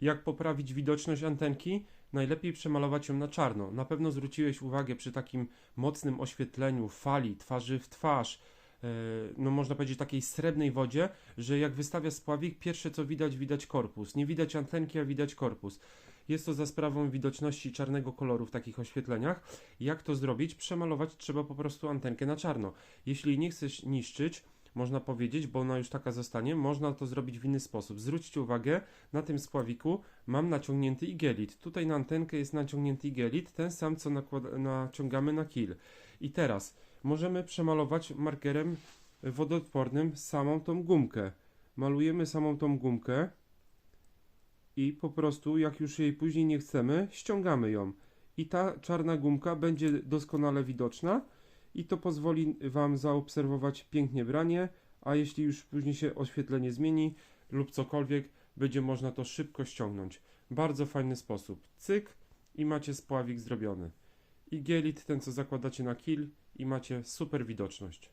Jak poprawić widoczność antenki? Najlepiej przemalować ją na czarno. Na pewno zwróciłeś uwagę przy takim mocnym oświetleniu, fali, twarzy w twarz, e, no można powiedzieć takiej srebrnej wodzie, że jak wystawia spławik, pierwsze co widać, widać korpus. Nie widać antenki, a widać korpus. Jest to za sprawą widoczności czarnego koloru w takich oświetleniach. Jak to zrobić? Przemalować trzeba po prostu antenkę na czarno. Jeśli nie chcesz niszczyć, można powiedzieć, bo ona już taka zostanie, można to zrobić w inny sposób. Zwróćcie uwagę, na tym spławiku mam naciągnięty igelit. Tutaj na antenkę jest naciągnięty igelit, ten sam co naciągamy na kill. I teraz możemy przemalować markerem wodoodpornym samą tą gumkę. Malujemy samą tą gumkę i po prostu, jak już jej później nie chcemy, ściągamy ją. I ta czarna gumka będzie doskonale widoczna i to pozwoli Wam zaobserwować pięknie branie, a jeśli już później się oświetlenie zmieni lub cokolwiek, będzie można to szybko ściągnąć. Bardzo fajny sposób. Cyk i macie spławik zrobiony. I gielit, ten co zakładacie na kill i macie super widoczność.